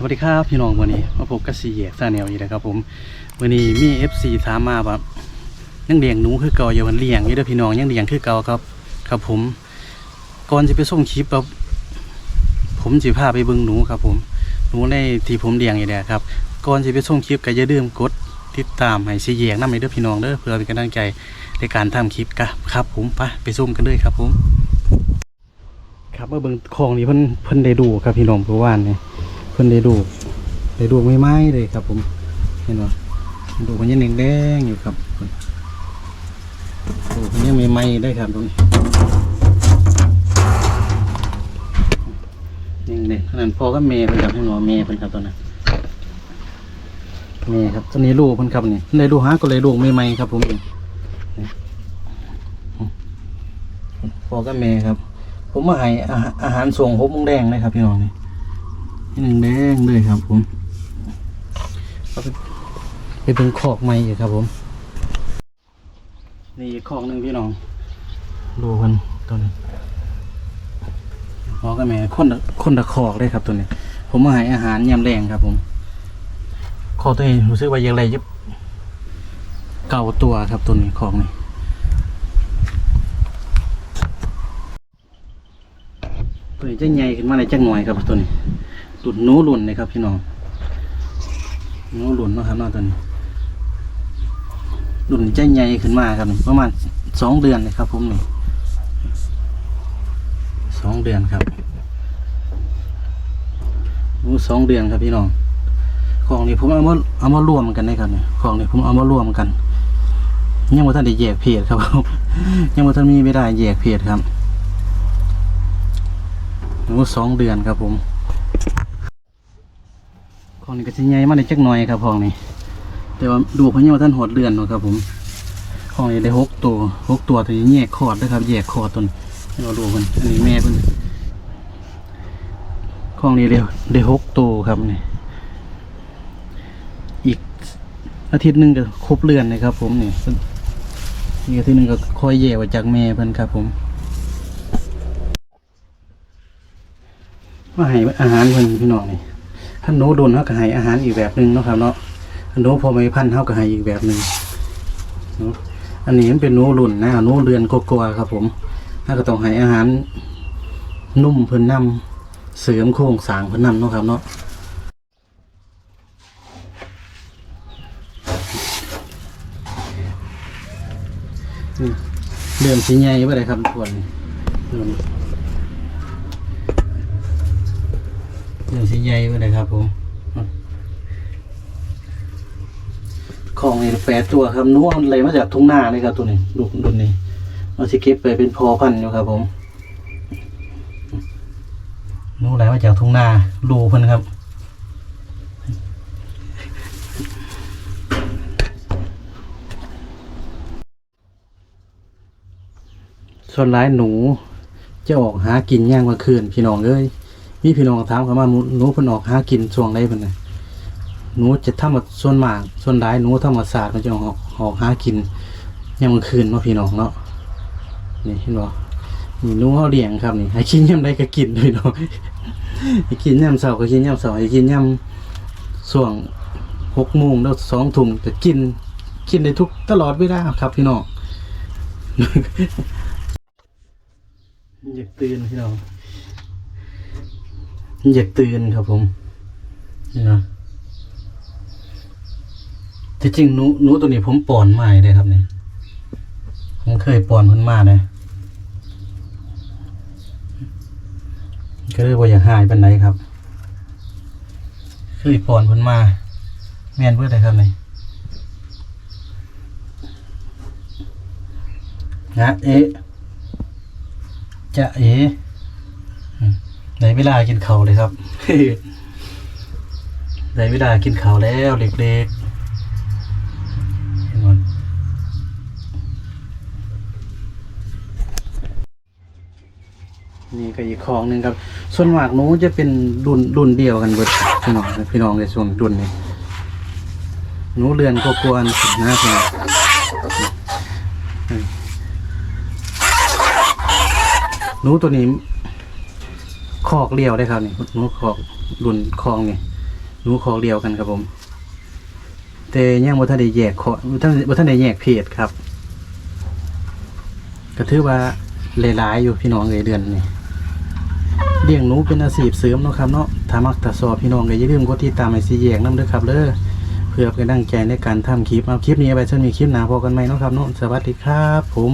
สวัสดีครับพี่น้องวันนี้มาพบกับซีแยกซาแนวอีกแล้วครับผมวันนี้มี FC ถามมาแบบยังเลี้ยงหนูคือเก่าอย่าวันเลี้ยงอยู่เด้อพี่น้องยังเลี้ยงคือเก่าครับ ครับผม ก่อนจะไปส่งคลิปครับผมสิพาไปเบิ่งหนูครับผมหนูในที่ผมเลี้ยงอยู่เนี่ยครับก่อนจะไปส่งคลิปก็อย่าลืมกดติดตามให้ซีแยกนำให้เด้อพี่น้องเด้อเพื่อเป็นกำลังใจในการทำคลิปครับครับ ผมไปไปส้มกันเลยครับผม ครับเมื่อเบิ่งของนี่เพิ่นเพิ่นได้ดูครับพี่น้องเพื่อวานเนี่ย พิ่นได้ดูได้ดูไม่ไหม้เลยครับ ผมเห็นบ่ดูมันยังแดงๆอยู่ครับดูมันยังไม่ไหม้ได้ครับตรงนี้ยังเด็กขนาดพ่อก็เมย์เพิ่นครับให้หนอเมย์เพิ่นครับตอนนั้นเมย์ครับตอนนี้ลูกเพิ่นครับนี่ได้ลูกหาก็เลยลูกไม่ไหม้ครับผมนี่พ่อก็เมย์ครับ ผมมาให้อาหารอาหารส่งหกโมงแดงเลยครับพี่น้องนี่ นี่หนึ่งแดงเลยครับผมเอาไปไปเป็นคอกใหม่อยู่ครับผม นี่อีกคอกหนึ่งพี่น้อง ดูกันตัวนี้พอกันแม่คนละคนละคอกเลยครับตัวนี้ ผมมาให้อาหารยำแรงครับผมคอกตัวเองรู้สึกว่ายังไรจะเก่าตัวครับตัวนี้คอกนี้ตัวนี้จะใหญ่ขึ้นมาในจังหน่อยครับตัวนี้ หลุดหนูหลุนเลยครับพี่น้องหนูหลุนนะครับเนาตัวนี้หลุนใจใหญ่ขึ้นมาครับประมาณสองเดือนเลยครับผมนี่สองเดือนครับนูสองเดือนครับพี่น้องของนี่ผมเอามาเอามารวมกันได้ครับเนี่ยของนี่ผมเอามารวมกันยังไม่ทันได้แยกเพจครับยังไม่ทันมีไม่ได้แยกเพจครับหนูสองเดือนครับผม ของนี่ก็สิใหญ่มาได้จักหน่อยครับของนี่แต่ว่าดูพิ่นยังว่าท่านหดเดือนนะครับ ผมของนี่ได้หกตัวหกตัวตัวนี้แยกคอร์ดนะครับ แยกคอร์ดตนเราดูเพิ่นอันนี้แม่เพิ่นของนี่ได้ได้หกตัวครับนี่อีกอาทิตย์หนึ่งก็ครบเดือนเลยครับ ผมนี่อีกอาทิตย์หนึงก็ค่อยแยกออกจากแม่เพิ่นครับผมมาให้อาหารเพิ่นพี่น้องนี่ ถ้าหนูโดนเขาก็ให้อาหารอีกแบบหนึ่งเนาะครับเนาะถ้าหนูพอไม่พันเขาก็ให้อีกแบบหนึ่งเนาะอันนี้มันเป็นหนูรุ่นนะหนูเรือนกกวครับ ผมถ้าก็ต้องให้อาหารนุ่มเพิ่นนำเสริมโครงสร้างเพิ่นนำเนาะครับเนาะเริ่มสีใหญ่ไปเลยครับทุกคน เริ่มเรื่องสีใหญ่ไปเลยครับผมของนี่แปดตัวครับนู้นอะไรมาจากทุ่งนาเลยครับตัวนี้ดูดูนี่เราสิเก็บไปเป็นพอพันธุ์อยู่ครับผมนู้นอะไรมาจากทุ่งนาดูเพิ่นครับส่วนร้ายหนูจะออกหากินย่างกลางคืนพี่น้องเอ้ย มีพี่น้องถามเขามาหนูหนูเพิ่นออกหากินช่วงใดเพิ่นน่ะหนูจะทำมาส่วนมากส่วนหลายหนูธรรมศาสตร์มันจะออกออกหากินยามกลางคืนเนาะพี่น้องเนาะนี่เห็นบ่นี่หนูเฮาเลี้ยงครับนี่ให้กินยามใดก็กินพี่น้องให้กินยามเช้าก็กินยามเช้าให้กินยามช่วง6โมงแล้ว2ทุ่มก็กินกินได้ทุกตลอดเวลาครับพี่น้องอยากตื่นพี่น้อง อยากตื่นครับผมนี่นะที่จริงหนูหนูตัวนี้ผมป้อนมาเลยครับเนี่ยผมเคยป้อนมันมาเลยก็เลยว่าอยากหายเปันไดครับ เคยป้อนมันมา แม่นเพื่ออะไรครับเนี่ยนะเอ๊ะจะเอ๊ะ ได้เวลากินข้าวเลยครับได้เวลากินข้าวแล้วเล็กๆเห็นมั้ยนี่ก็อีกของหนึ่งครับ ส่วนมากหนูจะเป็นรุ่นรุ่นเดียวกันเบิดพี่น้องพี่น้องในส่วนรุ่นนี้หนูเรือนก็กวนๆนะพี่น้องหนูตัวนี้ คอกเลี้ยวได้ครับนี่หนูคอกรุ่นคลองนี่หนูของเดียวกันครับผม แต่ยังบ่ทันได้แยกขอบ่ทันบ่ทันได้แยกเพศครับก็ถือว่าหลายๆอยู่พี่น้องเอ้ยเดือนนี้เลี้ยงหนูเป็นอาชีพเสริมเนาะครับเนาะถ้ามักถ้าชอบพี่น้องก็อย่าลืมกดติดตามให้สิแยกนํเด้อครับเด้อเพื่อเป็นกำลังใจในการทำคลิปเอาคลิปนี้ไปจนมีคลิปหน้าพอกันใหมเนาะครับเนาะสวัสดีครับผม